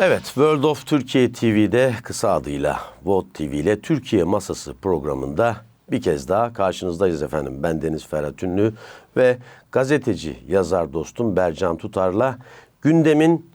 Evet, World of Türkiye TV'de kısa adıyla VOT TV ile Türkiye Masası programında bir kez daha karşınızdayız efendim. Ben Deniz Ferhat Ünlü ve gazeteci, yazar dostum Bercan Tutar'la gündemin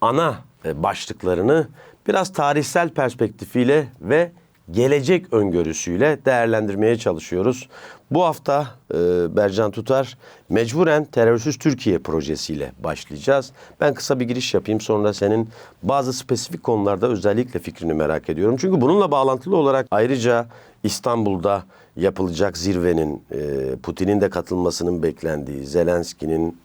ana e, başlıklarını biraz tarihsel perspektifiyle ve gelecek öngörüsüyle değerlendirmeye çalışıyoruz. Bu hafta e, Bercan Tutar mecburen terörsüz Türkiye projesiyle başlayacağız. Ben kısa bir giriş yapayım sonra senin bazı spesifik konularda özellikle fikrini merak ediyorum. Çünkü bununla bağlantılı olarak ayrıca İstanbul'da yapılacak zirvenin e, Putin'in de katılmasının beklendiği, Zelenski'nin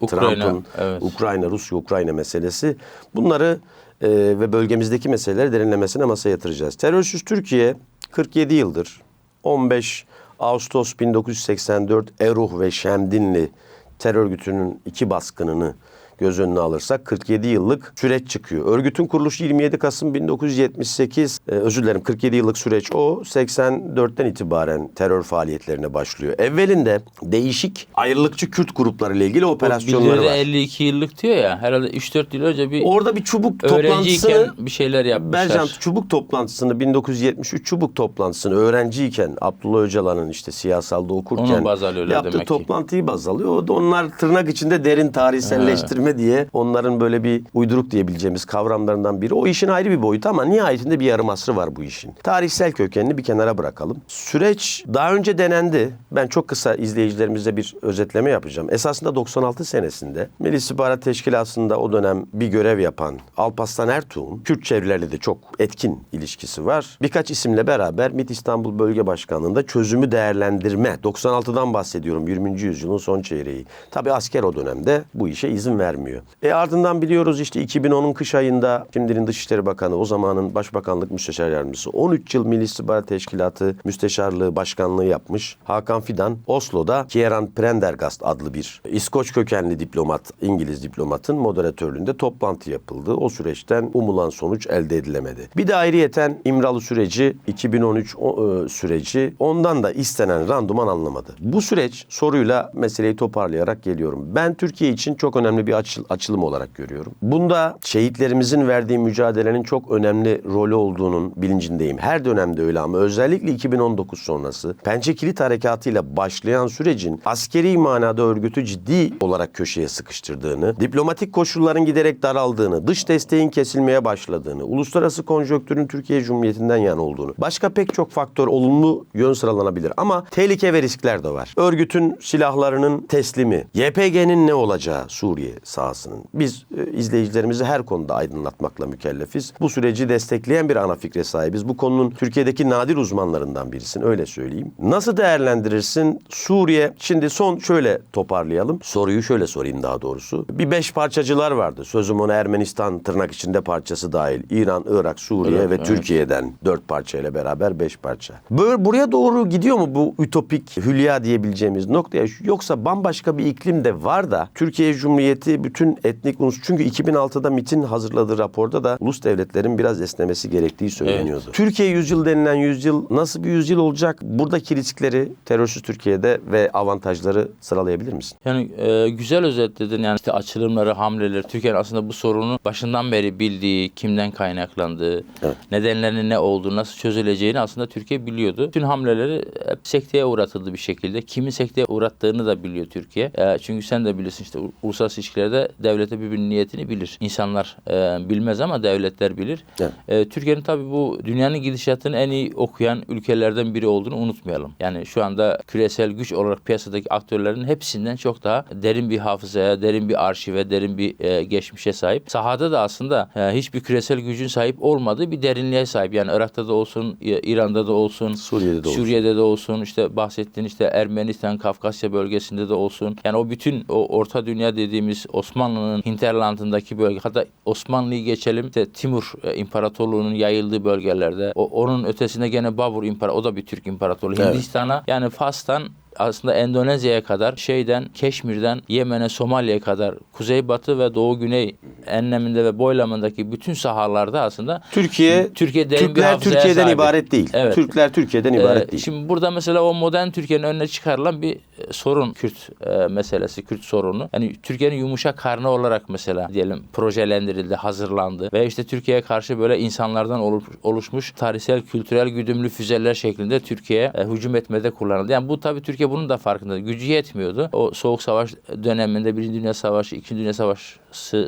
Ukrayna, Trump'ın evet. Ukrayna, Rusya-Ukrayna meselesi bunları e, ve bölgemizdeki meseleleri derinlemesine masaya yatıracağız. Terörsüz Türkiye 47 yıldır 15 Ağustos 1984 Eruh ve Şemdinli terör örgütünün iki baskınını göz önüne alırsak 47 yıllık süreç çıkıyor. Örgütün kuruluşu 27 Kasım 1978, e, özür dilerim 47 yıllık süreç o. 84'ten itibaren terör faaliyetlerine başlıyor. Evvelinde değişik ayrılıkçı Kürt grupları ile ilgili operasyonları var. 52 yıllık diyor ya herhalde 3-4 yıl önce bir Orada bir çubuk toplantısını bir şeyler yapmışlar. Bercan çubuk toplantısını 1973 çubuk toplantısını öğrenciyken Abdullah Öcalan'ın işte siyasalda okurken yaptığı demek toplantıyı baz alıyor. O da onlar tırnak içinde derin tarihselleştirme diye onların böyle bir uyduruk diyebileceğimiz kavramlarından biri. O işin ayrı bir boyutu ama nihayetinde bir yarım asrı var bu işin. Tarihsel kökenini bir kenara bırakalım. Süreç daha önce denendi. Ben çok kısa izleyicilerimize bir özetleme yapacağım. Esasında 96 senesinde Milli İstihbarat Teşkilatı'nda o dönem bir görev yapan Alparslan Ertuğ'un Kürt çevrelerle de çok etkin ilişkisi var. Birkaç isimle beraber MİT İstanbul Bölge Başkanlığı'nda çözümü değerlendirme 96'dan bahsediyorum 20. yüzyılın son çeyreği. Tabi asker o dönemde bu işe izin vermiyor. E ardından biliyoruz işte 2010'un kış ayında şimdinin Dışişleri Bakanı o zamanın Başbakanlık Müsteşar Yardımcısı 13 yıl Milli İstihbarat Teşkilatı Müsteşarlığı Başkanlığı yapmış. Hakan Fidan Oslo'da Kieran Prendergast adlı bir İskoç kökenli diplomat, İngiliz diplomatın moderatörlüğünde toplantı yapıldı. O süreçten umulan sonuç elde edilemedi. Bir de ayrıyeten İmralı süreci 2013 o- e, süreci ondan da istenen randıman anlamadı. Bu süreç soruyla meseleyi toparlayarak geliyorum. Ben Türkiye için çok önemli bir açıl- açılım olarak görüyorum. Bunda şehitlerimizin verdiği mücadelenin çok önemli rolü olduğunun bilincindeyim. Her dönemde öyle ama özellikle 2019 sonrası Pençe Kilit Harekatı ile başlayan sürecin askeri manada örgütü ciddi olarak köşeye sıkıştırdığını, diplomatik koşulların giderek daraldığını, dış desteğin kesilmeye başladığını, uluslararası konjonktürün Türkiye Cumhuriyeti'nden yana olduğunu, başka pek çok faktör olumlu yön sıralanabilir ama tehlike ve riskler de var. Örgütün silahlarının teslimi, YPG'nin ne olacağı Suriye sahasının. Biz e, izleyicilerimizi her konuda aydınlatmakla mükellefiz. Bu süreci destekleyen bir ana fikre sahibiz. Bu konunun Türkiye'deki nadir uzmanlarından birisin öyle söyleyeyim. Nasıl değerlendirirsin Suriye? Şimdi son şöyle toparlayalım. Soruyu şöyle sorayım daha doğrusu. Bir beş parçacılar vardı. Sözüm ona Ermenistan tırnak içinde parçası dahil. İran, Irak, Suriye Irak, ve evet. Türkiye'den dört parçayla beraber beş parça. Böyle buraya doğru gidiyor mu bu ütopik hülya diyebileceğimiz noktaya? Yoksa bambaşka bir iklim de var da Türkiye Cumhuriyeti bütün etnik unsur çünkü 2006'da MIT'in hazırladığı raporda da ulus devletlerin biraz esnemesi gerektiği söyleniyordu. Türkiye yüzyıl denilen yüzyıl nasıl bir yüzyıl olacak? Buradaki riskleri terörsüz Türkiye'de ve avantajları sıralayabilir misin? Yani e, güzel özetledin yani işte açılımları, hamleleri. Türkiye'nin aslında bu sorunu başından beri bildiği, kimden kaynaklandığı, Evet. nedenlerinin ne olduğu, nasıl çözüleceğini aslında Türkiye biliyordu. Bütün hamleleri hep sekteye uğratıldı bir şekilde. Kimi sekteye uğrattığını da biliyor Türkiye. E, çünkü sen de bilirsin işte uluslararası ilişkilerde devlete birbirinin niyetini bilir. İnsanlar e, bilmez ama devletler bilir. Evet. E, Türkiye'nin tabii bu dünyanın gidişatını en iyi okuyan ülkelerden biri olduğunu unutmayalım. Yani şu anda küresel güç olarak piyasadaki aktörlerin hepsinden çok daha derin bir hafızaya, derin bir arşive, derin bir e, geçmişe sahip. Sahada da aslında e, hiçbir küresel gücün sahip olmadığı bir derinliğe sahip. Yani Irak'ta da olsun, İran'da da olsun, Suriye'de de olsun. Suriye'de de olsun, işte bahsettiğin işte Ermenistan, Kafkasya bölgesinde de olsun. Yani o bütün o Orta Dünya dediğimiz Osmanlı'nın hinterlandındaki bölge, hatta Osmanlı'yı geçelim, işte Timur e, İmparatorluğu'nun yayıldığı bölgelerde, o, onun ötesinde gene Babur İmparatorluğu, o da bir Türk İmparatorluğu. Evet. Hindistan'a yani Fas'tan aslında Endonezya'ya kadar şeyden Keşmir'den Yemen'e Somali'ye kadar kuzeybatı ve doğu güney enleminde ve boylamındaki bütün sahalarda aslında Türkiye, Türkiye Türkler Türkiye'den sahip. ibaret değil. Evet. Türkler Türkiye'den ibaret Ee, değil. Şimdi burada mesela o modern Türkiye'nin önüne çıkarılan bir e, sorun Kürt e, meselesi, Kürt sorunu. Yani Türkiye'nin yumuşak karnı olarak mesela diyelim projelendirildi, hazırlandı ve işte Türkiye'ye karşı böyle insanlardan oluş- oluşmuş tarihsel, kültürel güdümlü füzeler şeklinde Türkiye'ye e, hücum etmede kullanıldı. Yani bu tabii Türkiye bunun da farkında. Gücü yetmiyordu. O Soğuk Savaş döneminde, Birinci Dünya Savaşı, İkinci Dünya Savaşı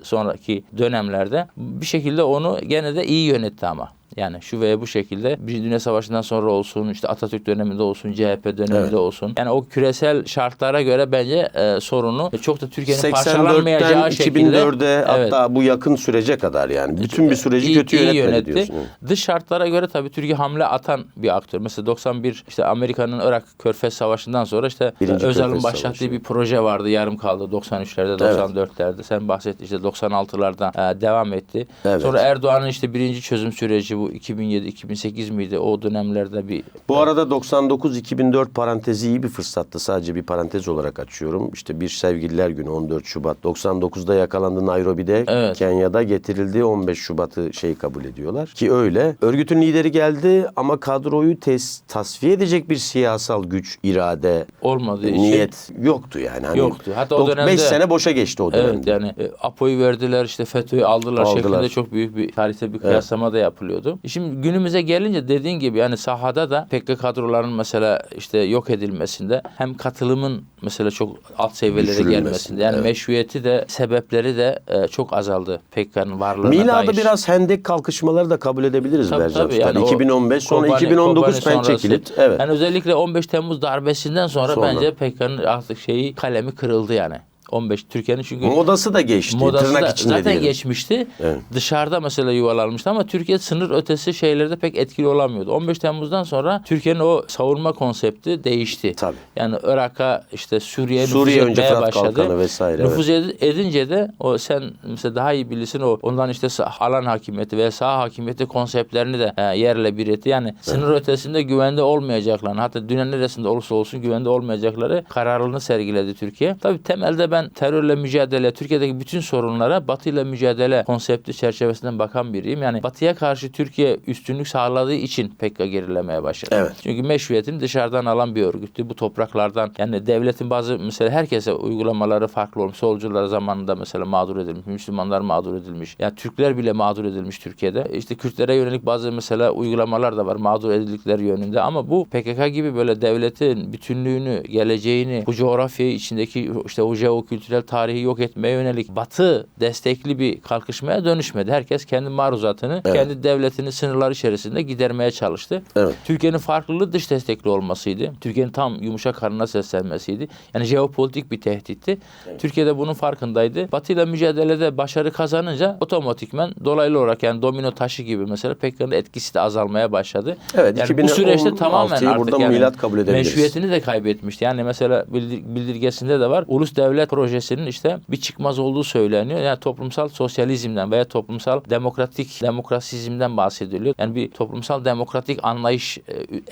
sonraki dönemlerde bir şekilde onu gene de iyi yönetti ama. Yani şu veya bu şekilde Birinci Dünya Savaşı'ndan sonra olsun, işte Atatürk döneminde olsun, CHP döneminde Evet. olsun. Yani o küresel şartlara göre bence e, sorunu çok da Türkiye'nin parçalanmayacağı 84'ten şekilde 2004'e Evet. hatta bu yakın sürece kadar yani bütün bir süreci İyi- kötü iyi yönetmedi yönetti. diyorsun. Dış şartlara göre tabii Türkiye hamle atan bir aktör. Mesela 91 işte Amerika'nın Irak Körfez Savaşı'ndan sonra işte Birinci Özal'ın başlattığı Savaşı. bir proje vardı. Yarım kaldı 93'lerde, 94'lerde. Sen bahsettin işte 96'lardan e, devam etti. Evet. Sonra Erdoğan'ın işte birinci çözüm süreci bu 2007-2008 miydi? O dönemlerde bir Bu arada 99-2004 parantezi iyi bir fırsattı. Sadece bir parantez olarak açıyorum. İşte bir sevgililer günü 14 Şubat. 99'da yakalandı Nairobi'de. Evet. Kenya'da getirildi. 15 Şubat'ı şey kabul ediyorlar. Ki öyle. Örgütün lideri geldi ama kadroyu tes- tasfiye edecek bir siyasal güç, irade, olmadığı için niyet yoktu yani. Hani Yoktu. Hatta o dönemde- 5 sene boşa geçti o dönemde. Evet yani e, APO'yu verdiler işte FETÖ'yü aldılar, Aldılar. şeklinde çok büyük bir tarihte bir kıyaslama da yapılıyordu. E Şimdi günümüze gelince dediğin gibi yani sahada da PKK kadroların mesela işte yok edilmesinde hem katılımın mesela çok alt seviyelere gelmesinde yani evet. meşruiyeti de sebepleri de e, çok azaldı PKK'nın varlığına Milada dair. biraz hendek kalkışmaları da kabul edebiliriz Tabii, Bercan tabii. Yani o 2015 sonra Kobani- 2019 Kobani pen çekilip evet. Yani özellikle 15 Temmuz darbesinden sonra, Sonra. bence PKK'nın artık şeyi kalemi kırıldı yani. 15 Türkiye'nin çünkü Modası da geçti. Modası tırnak da içinde zaten diyelim. geçmişti. Evet. Dışarıda mesela yuvalanmıştı ama Türkiye sınır ötesi şeylerde pek etkili olamıyordu. 15 Temmuz'dan sonra Türkiye'nin o savunma konsepti değişti. Tabii. Yani Irak'a işte Suriye'ye Suriye nüfuz önce etmeye Fırat başladı. Vesaire, Nüfuz ed- edince de o sen mesela daha iyi bilirsin o ondan işte alan hakimiyeti veya sağ hakimiyeti konseptlerini de e, yerle bir etti. Yani sınır ötesinde güvende olmayacaklarını hatta dünyanın neresinde olursa olsun güvende olmayacakları kararlılığını sergiledi Türkiye. Tabii temelde ben terörle mücadele, Türkiye'deki bütün sorunlara Batı ile mücadele konsepti çerçevesinden bakan biriyim. Yani Batı'ya karşı Türkiye üstünlük sağladığı için PKK gerilemeye başladı. Evet. Çünkü meşruiyetini dışarıdan alan bir örgüttü. Bu topraklardan yani devletin bazı mesela herkese uygulamaları farklı olmuş. Solcular zamanında mesela mağdur edilmiş, Müslümanlar mağdur edilmiş. Yani Türkler bile mağdur edilmiş Türkiye'de. İşte Kürtlere yönelik bazı mesela uygulamalar da var mağdur edildikleri yönünde ama bu PKK gibi böyle devletin bütünlüğünü, geleceğini, bu coğrafyayı içindeki işte o jeokültürel tarihi yok etmeye yönelik batı destekli bir kalkışmaya dönüşmedi. Herkes kendi maruzatını, kendi devletinin sınırları içerisinde gidermeye çalıştı. Evet. Türkiye'nin farklılığı dış destekli olmasıydı. Türkiye'nin tam yumuşak karnına seslenmesiydi. Yani jeopolitik bir tehditti. Türkiye de bunun farkındaydı. Batı ile mücadelede başarı kazanınca otomatikmen dolaylı olarak yani domino taşı gibi mesela PKK'nın etkisi de azalmaya başladı. Evet, yani bu süreçte 2016'yı tamamen artık yani kabul edebiliriz. meşruiyetini de kaybetmişti. Yani mesela bildir- bildirgesinde de var. Ulus devlet projesinin işte bir çıkmaz olduğu söyleniyor. Yani toplumsal sosyalizmden veya toplumsal demokratik demokrasizmden bahsediliyor. Yani bir toplumsal demokratik anlayış e,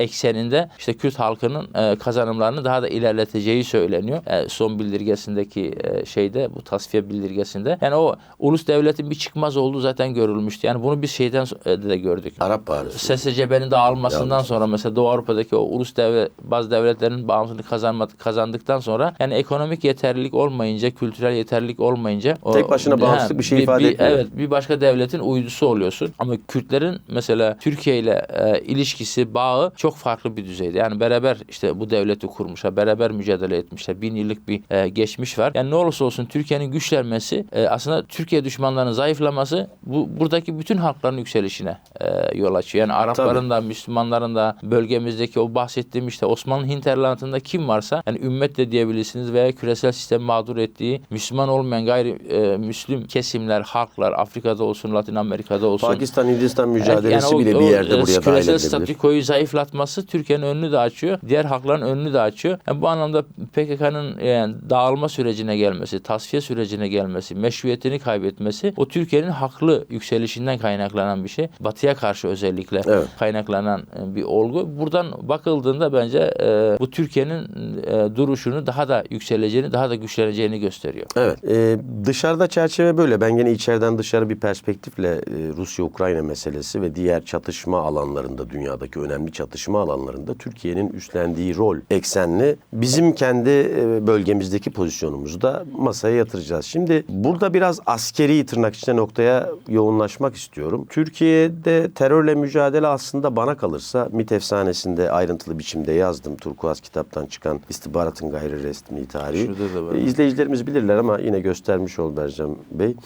ekseninde işte Kürt halkının e, kazanımlarını daha da ilerleteceği söyleniyor. E, son bildirgesindeki şeyde bu tasfiye bildirgesinde. Yani o ulus devletin bir çıkmaz olduğu zaten görülmüştü. Yani bunu biz şeyden de gördük. Arap Baharı. SSCB'nin dağılmasından sonra mesela Doğu Avrupa'daki o ulus devlet bazı devletlerin bağımsızlığını kazanma, kazandıktan sonra yani ekonomik yeterlilik olmayınca, kültürel yeterlilik olmayınca o- Tek başına bağımsızlık bir şey ifade etmiyor. Evet, bir başka devletin uydusu oluyorsun. Ama Kürtlerin mesela Türkiye ile e, ilişkisi, bağı çok farklı bir düzeyde. Yani beraber işte bu devleti kurmuşlar, beraber mücadele etmişler. Bin yıllık bir e, geçmiş var. Yani ne olursa olsun Türkiye'nin güçlenmesi e, aslında Türkiye düşmanlarının zayıflaması bu buradaki bütün halkların yükselişine e, yol açıyor. Yani Arapların da, Müslümanların da bölgemizdeki o bahsettiğim işte Osmanlı hinterlandında kim varsa yani ümmet de diyebilirsiniz veya küresel sistem mağdur ettiği Müslüman olmayan gayri e, Müslüm kesimler, halklar Afrika'da olsun, Latin Amerika'da olsun. Pakistan Hindistan mücadelesi Yani o- bile o, bir yerde e, buraya dahil edilebilir. statükoyu zayıflatması Türkiye'nin önünü de açıyor. Diğer halkların önünü de açıyor. Yani bu anlamda PKK'nın yani dağılma sürecine gelmesi, tasfiye sürecine gelmesi, meşruiyetini kaybetmesi o Türkiye'nin haklı yükselişinden kaynaklanan bir şey. Batıya karşı özellikle Evet. kaynaklanan e, bir olgu. Buradan bakıldığında bence e, bu Türkiye'nin e, duruşunu daha da yükseleceğini, daha da güçleneceğini vereceğini gösteriyor. Evet. e, dışarıda çerçeve böyle. Ben gene içeriden dışarı bir perspektifle e, Rusya-Ukrayna meselesi ve diğer çatışma alanlarında, dünyadaki önemli çatışma alanlarında Türkiye'nin üstlendiği rol eksenli bizim kendi e, bölgemizdeki pozisyonumuzu da masaya yatıracağız. Şimdi burada biraz askeri tırnak içinde noktaya yoğunlaşmak istiyorum. Türkiye'de terörle mücadele aslında bana kalırsa MİT efsanesinde ayrıntılı biçimde yazdım. Turkuaz kitaptan çıkan istihbaratın gayri resmi tarihi. Şurada da var. E, İzleyicilerimiz bilirler ama yine göstermiş oldu Ercan Bey.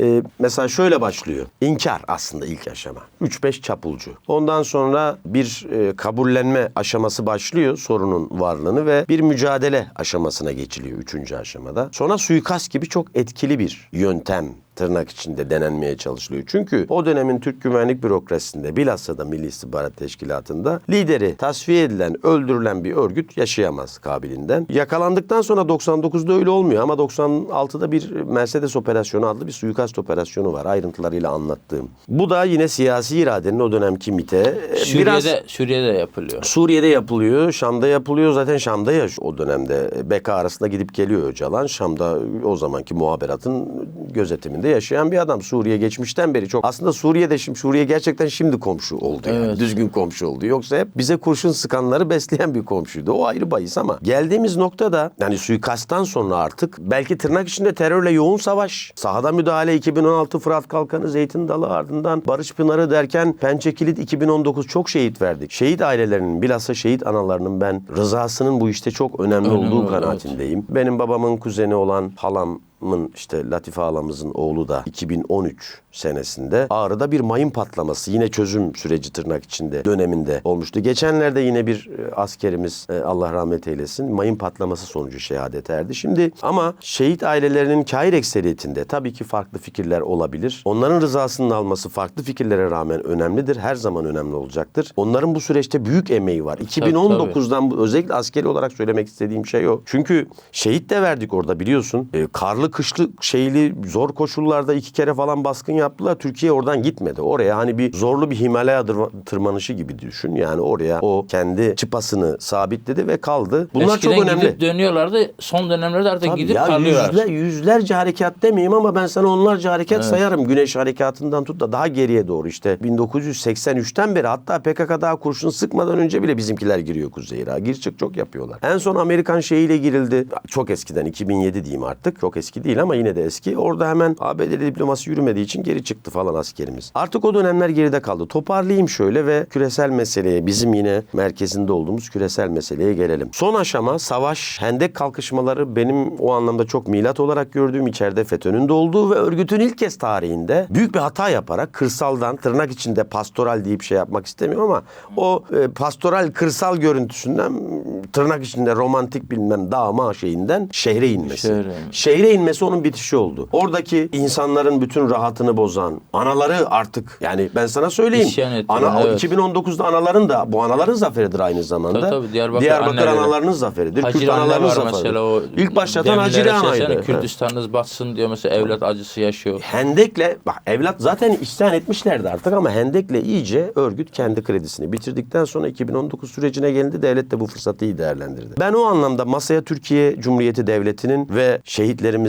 Ee, mesela şöyle başlıyor. İnkar aslında ilk aşama. 3-5 çapulcu. Ondan sonra bir e, kabullenme aşaması başlıyor sorunun varlığını ve bir mücadele aşamasına geçiliyor 3. aşamada. Sonra suikast gibi çok etkili bir yöntem tırnak içinde denenmeye çalışılıyor. Çünkü o dönemin Türk güvenlik bürokrasisinde bilhassa da Milli İstihbarat Teşkilatı'nda lideri tasfiye edilen, öldürülen bir örgüt yaşayamaz kabilinden. Yakalandıktan sonra 99'da öyle olmuyor ama 96'da bir Mercedes operasyonu adlı bir suikast operasyonu var ayrıntılarıyla anlattığım. Bu da yine siyasi iradenin o dönemki MİT'e e, Suriye'de, biraz Suriye'de yapılıyor. Suriye'de yapılıyor, Şam'da yapılıyor. Zaten Şam'da ya o dönemde BK arasında gidip geliyor Öcalan. Şam'da o zamanki muhaberatın gözetiminde yaşayan bir adam. Suriye geçmişten beri çok. Aslında Suriye'de şimdi Suriye gerçekten şimdi komşu oldu yani. Evet. Düzgün komşu oldu. Yoksa hep bize kurşun sıkanları besleyen bir komşuydu. O ayrı bahis ama geldiğimiz noktada yani suikasttan sonra artık belki tırnak içinde terörle yoğun savaş. Sahada müdahale 2016 Fırat Kalkanı, Zeytin Dalı ardından Barış Pınarı derken Pençe Kilit 2019 çok şehit verdik. Şehit ailelerinin bilhassa şehit analarının ben rızasının bu işte çok önemli, Önemli olduğu kanaatindeyim. Benim babamın kuzeni olan halam işte Latife halamızın oğlu da 2013 senesinde Ağrı'da bir mayın patlaması yine çözüm süreci tırnak içinde döneminde olmuştu. Geçenlerde yine bir e, askerimiz e, Allah rahmet eylesin mayın patlaması sonucu şehadet erdi. Şimdi ama şehit ailelerinin kair ekseriyetinde tabii ki farklı fikirler olabilir. Onların rızasının alması farklı fikirlere rağmen önemlidir. Her zaman önemli olacaktır. Onların bu süreçte büyük emeği var. 2019'dan bu- özellikle askeri olarak söylemek istediğim şey o. Çünkü şehit de verdik orada biliyorsun. E, karlı kışlı şeyli zor koşullarda iki kere falan baskın yaptılar. Türkiye oradan gitmedi. Oraya hani bir zorlu bir Himalaya tırma- tırmanışı gibi düşün. Yani oraya o kendi çıpasını sabitledi ve kaldı. Bunlar Eskiden çok önemli. gidip dönüyorlardı. Son dönemlerde artık Tabii gidip ya kalıyorlar. yüzler, yüzlerce harekat demeyeyim ama ben sana onlarca harekat sayarım. Güneş harekatından tut da daha geriye doğru işte 1983'ten beri hatta PKK daha kurşun sıkmadan önce bile bizimkiler giriyor Kuzey Irak'a. Gir çık çok yapıyorlar. En son Amerikan şeyiyle girildi. Çok eskiden 2007 diyeyim artık. Çok eski değil ama yine de eski. Orada hemen ABD'li diploması yürümediği için geri çıktı falan askerimiz. Artık o dönemler geride kaldı. Toparlayayım şöyle ve küresel meseleye bizim yine merkezinde olduğumuz küresel meseleye gelelim. Son aşama savaş, hendek kalkışmaları benim o anlamda çok milat olarak gördüğüm içeride FETÖ'nün de olduğu ve örgütün ilk kez tarihinde büyük bir hata yaparak kırsaldan tırnak içinde pastoral deyip şey yapmak istemiyorum ama o e, pastoral kırsal görüntüsünden tırnak içinde romantik bilmem dağma şeyinden şehre inmesi. Şehre. Şehre inmesi onun bitişi oldu. Oradaki insanların bütün rahatını bozan, anaları artık yani ben sana söyleyeyim. Ana, evet. 2019'da anaların da bu anaların zaferidir aynı zamanda. Tabii, tabii, Diyarbakır anneleri. analarının zaferidir. Hacire Kürt analarının zaferidir. mesela o İlk başlatan Hacire anaydı. Kürdistan'ınız batsın diyor mesela evlat acısı yaşıyor. Hendek'le bak evlat zaten isyan etmişlerdi artık ama Hendek'le iyice örgüt kendi kredisini bitirdikten sonra 2019 sürecine gelindi devlet de bu fırsatı iyi değerlendirdi. Ben o anlamda masaya Türkiye Cumhuriyeti Devleti'nin ve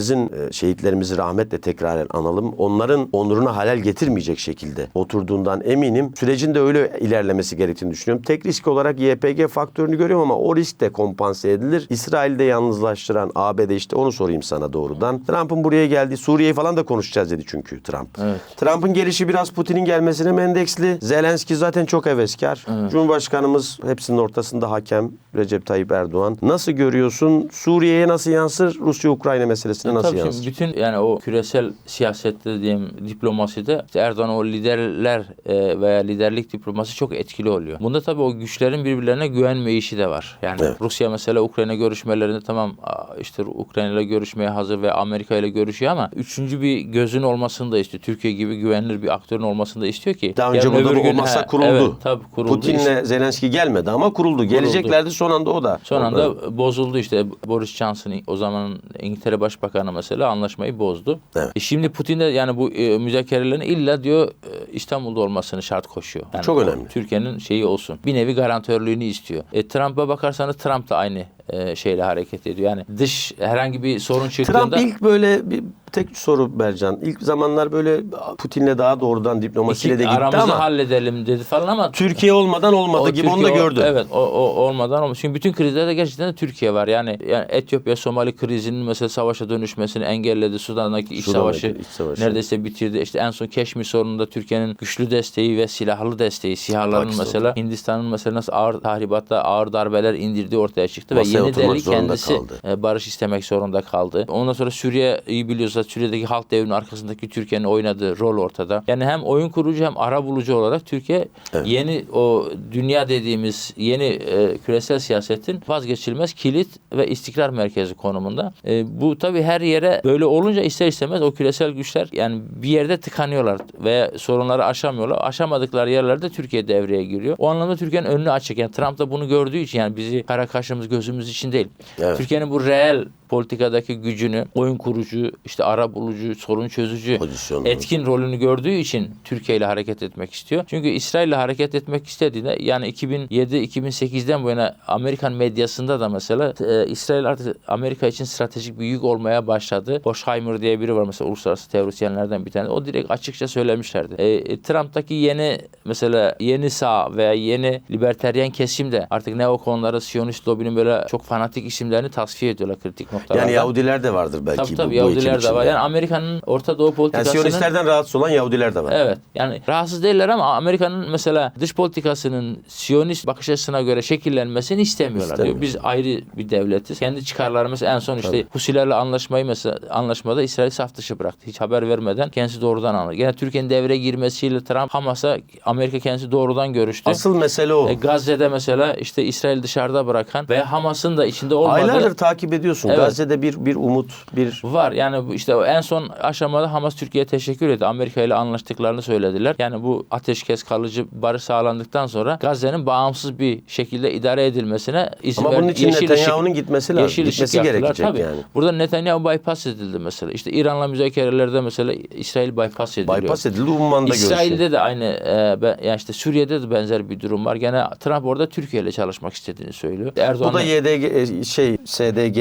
şehitlerimizin e, şehitlerimizi rahmetle tekraren analım. Onların onuruna halel getirmeyecek şekilde oturduğundan eminim. Sürecin de öyle ilerlemesi gerektiğini düşünüyorum. Tek risk olarak YPG faktörünü görüyorum ama o risk de kompanse edilir. İsrail'de yalnızlaştıran ABD işte onu sorayım sana doğrudan. Trump'ın buraya geldiği Suriye'yi falan da konuşacağız dedi çünkü Trump. Evet. Trump'ın gelişi biraz Putin'in gelmesine mi endeksli? Zelenski zaten çok heveskar. Cumhurbaşkanımız hepsinin ortasında hakem Recep Tayyip Erdoğan. Nasıl görüyorsun? Suriye'ye nasıl yansır? Rusya-Ukrayna meselesine nasıl Tabii yansır? bütün yani o küresel siyasette diyeyim diplomaside işte Erdoğan o liderler e, veya liderlik diplomasi çok etkili oluyor. Bunda tabii o güçlerin birbirlerine güvenme işi de var. Yani Evet. Rusya mesela Ukrayna görüşmelerinde tamam işte Ukrayna ile görüşmeye hazır ve Amerika ile görüşüyor ama üçüncü bir gözün olmasını da istiyor. Türkiye gibi güvenilir bir aktörün olmasını da istiyor ki. Daha önce gün- olmasa he, kuruldu. Evet, tabii kuruldu. Putin'le Zelenski gelmedi ama kuruldu. Geleceklerdi son anda o da. Son anda bozuldu işte Boris Johnson o zaman İngiltere Başbakanı mesela anlaşmayı bozdu. Evet. E şimdi Putin de yani bu e, müzakerelerin illa diyor e, İstanbul'da olmasını şart koşuyor. Yani Çok önemli. Türkiye'nin şeyi olsun. Bir nevi garantörlüğünü istiyor. E, Trump'a bakarsanız Trump da aynı e, şeyle hareket ediyor. Yani dış herhangi bir sorun çıktığında Trump ilk böyle bir tek soru Bercan. İlk zamanlar böyle Putin'le daha doğrudan diplomasiyle de gitti aramızı ama halledelim dedi falan ama Türkiye olmadan olmadı O gibi onu da Türkiye gördü. Evet o, o olmadan olmaz. Çünkü bütün krizlerde gerçekten de Türkiye var. Yani, yani Etiyopya Somali krizinin mesela savaşa dönüşmesini engelledi. Sudan'daki iç Sudan'daki savaşı, iç savaşı. neredeyse bitirdi. İşte en son Keşmir sorununda Türkiye'nin güçlü desteği ve silahlı desteği, Pakistan. mesela Hindistan'ın mesela nasıl ağır tahribatta ağır darbeler indirdiği ortaya çıktı ve Yeni oturmak zorunda kendisi kaldı. e, barış istemek zorunda kaldı. Ondan sonra Suriye'yi biliyorsa Suriye'deki halk devrinin arkasındaki Türkiye'nin oynadığı rol ortada. Yani hem oyun kurucu hem ara bulucu olarak Türkiye yeni o dünya dediğimiz yeni e, küresel siyasetin vazgeçilmez kilit ve istikrar merkezi konumunda. E, bu tabii her yere böyle olunca ister istemez o küresel güçler yani bir yerde tıkanıyorlar veya sorunları aşamıyorlar. Aşamadıkları yerlerde Türkiye devreye giriyor. O anlamda Türkiye'nin önünü açık. Yani Trump da bunu gördüğü için yani bizi kara kaşımız gözümüz için değil. Evet. Türkiye'nin bu reel politikadaki gücünü, oyun kurucu, işte ara bulucu, sorun çözücü, Pozisyonunu. etkin rolünü gördüğü için Türkiye ile hareket etmek istiyor. Çünkü İsrail ile hareket etmek istediğinde yani 2007-2008'den bu yana Amerikan medyasında da mesela e, İsrail artık Amerika için stratejik bir yük olmaya başladı. Boschheimer diye biri var mesela uluslararası teorisyenlerden bir tane. O direkt açıkça söylemişlerdi. E, e, Trump'taki yeni mesela yeni sağ veya yeni liberteryen kesim de artık neokonları, Siyonist lobinin böyle çok fanatik isimlerini tasfiye ediyorlar kritik noktalarda. Yani Yahudiler de vardır belki Tabii bu, tabii bu Yahudiler ekip de var. Yani Amerika'nın Orta Doğu Yani politikasının... Siyonistlerden rahatsız olan Yahudiler de var. Evet. Yani rahatsız değiller ama Amerika'nın mesela dış politikasının Siyonist bakış açısına göre şekillenmesini istemiyorlar. İstemiyor. Diyor. Biz ayrı bir devletiz. Kendi çıkarlarımız en son işte Husilerle anlaşmayı mesela anlaşmada İsrail saf dışı bıraktı. Hiç haber vermeden kendisi doğrudan anladı. Gene Türkiye'nin devreye girmesiyle Trump Hamas'a Amerika kendisi doğrudan görüştü. Asıl mesele o. E, Gazze'de mesela işte İsrail dışarıda bırakan ve Hamas'ın da içinde olmadığı Aylardır takip ediyorsun. Evet. Gazze'de bir bir umut, bir Var yani bu işte en son aşamada Hamas Türkiye'ye teşekkür etti. Amerika ile anlaştıklarını söylediler. Yani bu ateşkes kalıcı barış sağlandıktan sonra Gazze'nin bağımsız bir şekilde idare edilmesine izin ama ver- bunun için Netanyahu'nun gitmesi lazım. Yeşil Gitmesi gerekecek Tabii. yani. Burada Netanyahu bypass edildi mesela. İşte İran'la müzakerelerde mesela İsrail bypass ediliyor. Bypass edildi. Umman'da görüşüyor. İsrail'de de aynı e, ben- yani işte Suriye'de de benzer bir durum var. Gene Trump orada Türkiye ile çalışmak istediğini söylüyor. Bu Erdoğan da YDG e, şey SDG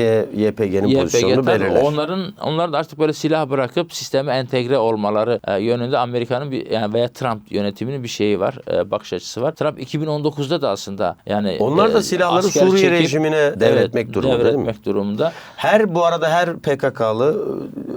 YPG'nin YPG pozisyonunu belirler. onların onlar da artık böyle silah bırakıp sisteme entegre olmaları e, yönünde Amerika'nın bir yani veya Trump yönetiminin bir şeyi var, e, bakış açısı var. Trump 2019'da da aslında yani Onlar da e, silahları Suriye çekip- rejimine devretmek durumunda değil mi? devretmek durumunda. Her bu arada her PKK'lı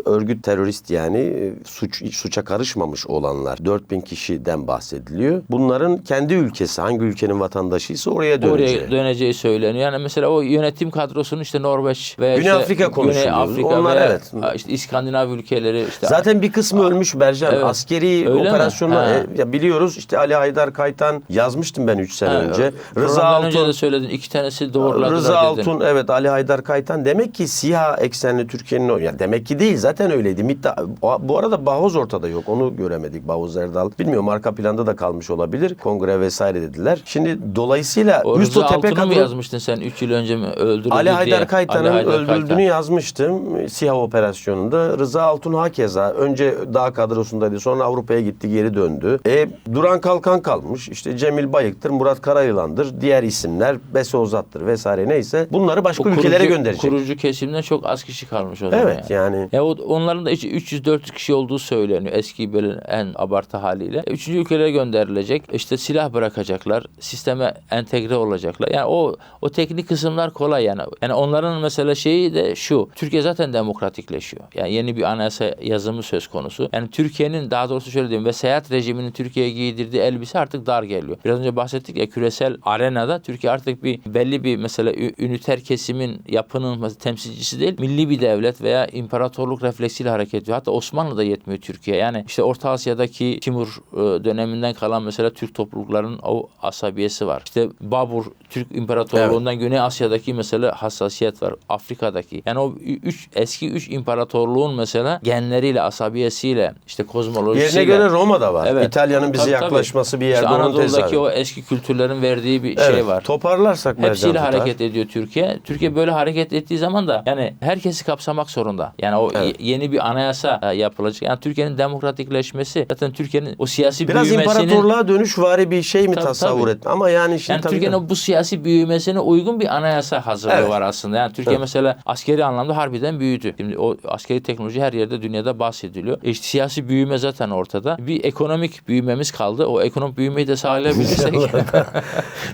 e, örgüt terörist yani e, suç suça karışmamış olanlar 4000 kişiden bahsediliyor. Bunların kendi ülkesi hangi ülkenin vatandaşıysa oraya döneceği. Oraya döneceği söyleniyor. Yani mesela o yönetim kadrosunun işte Norveç veya Güney işte Afrika Güney konuşuluyor. Afrika Onlar veya evet. işte İskandinav ülkeleri işte Zaten bir kısmı ölmüş Bercan. Evet. Askeri Öyle operasyonlar e, ya biliyoruz işte Ali Haydar Kaytan yazmıştım ben 3 sene Ha, önce. Rıza programdan önce Altun de söyledin. iki tanesi doğruladılar Rıza dedin. Altun evet Ali Haydar Kaytan demek ki siyah eksenli Türkiye'nin o ya demek ki değil zaten öyleydi. Mitta, bu arada Bahoz ortada yok. Onu göremedik Bahoz Erdal. Bilmiyorum arka planda da kalmış olabilir. Kongre vesaire dediler. Şimdi dolayısıyla O üst o Rıza tepe kadro yazmıştın sen 3 yıl önce mi öldürüldü Ali? Haydar Kaytan'ın Ali Kaytan. yazmıştım siyah operasyonunda. Rıza Altun hakeza önce dağ kadrosundaydı sonra Avrupa'ya gitti geri döndü. E, Duran Kalkan kalmış. İşte Cemil Bayık'tır, Murat Karayılan'dır. Diğer isimler Bese Ozat'tır vesaire neyse. Bunları başka O ülkelere kurucu- gönderecek. Kurucu kesimden çok az kişi kalmış o zaman. Evet yani. Ya o, onların da 300-400 kişi olduğu söyleniyor eski böyle en abartı haliyle. Üçüncü ülkelere gönderilecek. İşte silah bırakacaklar. Sisteme entegre olacaklar. Yani o o teknik kısımlar kolay yani. Yani onların mesela şeyi de şu. Türkiye zaten demokratikleşiyor. Yani yeni bir anayasa yazımı söz konusu. Yani Türkiye'nin daha doğrusu şöyle diyeyim vesayet rejiminin Türkiye'ye giydirdiği elbise artık dar geliyor. Biraz önce bahsettik ya küresel arenada Türkiye artık bir belli bir mesela üniter kesimin yapının temsilcisi değil milli bir devlet veya imparatorluk refleksiyle hareket ediyor. Hatta Osmanlı da yetmiyor Türkiye. Yani işte Orta Asya'daki Timur e, döneminden kalan mesela Türk topluluklarının o asabiyesi var. İşte Babur Türk İmparatorluğu'ndan Güney Asya'daki mesela hassasiyet var. Afrika Afrika'daki yani o üç eski üç imparatorluğun mesela genleriyle, asabiyesiyle, işte kozmolojisiyle. Yerine göre Roma'da var. Evet. İtalya'nın bize Tabii, tabii. yaklaşması bir İşte yerde onun Anadolu'daki tezahürü. o eski kültürlerin verdiği bir Evet, şey var. Toparlarsak Hepsiyle Tutar. hareket ediyor Türkiye. Türkiye böyle hareket ettiği zaman da yani herkesi kapsamak zorunda. Yani o Evet. yeni bir anayasa e, yapılacak. Yani Türkiye'nin demokratikleşmesi zaten Türkiye'nin o siyasi Biraz büyümesinin imparatorluğa dönüşvari bir şey mi Tabii, tasavvur tabii. et? Ama yani şimdi yani tabii Türkiye'nin bu siyasi büyümesine uygun bir anayasa hazırlığı Evet. var aslında. Yani Türkiye Evet. mesela askeri anlamda harbiden büyüdü. Şimdi o askeri teknoloji her yerde dünyada bahsediliyor. İşte siyasi büyüme zaten ortada. Bir ekonomik büyümemiz kaldı. O ekonomik büyümeyi de sağlayabilirsek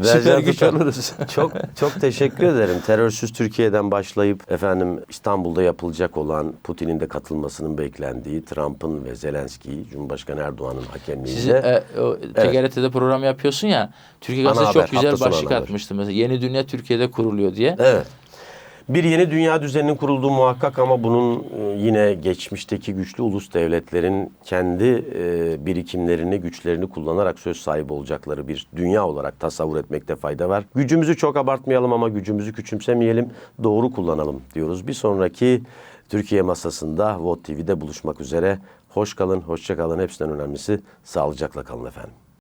süper güç oluruz. Çok çok teşekkür ederim. Terörsüz Türkiye'den başlayıp efendim İstanbul'da yapılacak olan Putin'in de katılmasının beklendiği Trump'ın ve Zelenski'yi Cumhurbaşkanı Erdoğan'ın Siz hakemliğinde e, o, TGRT'de program yapıyorsun ya. Türkiye Gazetesi çok güzel başlık atmıştı mesela. Yeni Dünya Türkiye'de kuruluyor diye. Evet. Bir yeni dünya düzeninin kurulduğu muhakkak ama bunun e, yine geçmişteki güçlü ulus devletlerin kendi e, birikimlerini, güçlerini kullanarak söz sahibi olacakları bir dünya olarak tasavvur etmekte fayda var. Gücümüzü çok abartmayalım ama gücümüzü küçümsemeyelim, doğru kullanalım diyoruz. Bir sonraki Türkiye masasında VOT TV'de buluşmak üzere. Hoş kalın, hoşça kalın. Hepsinden önemlisi sağlıcakla kalın efendim.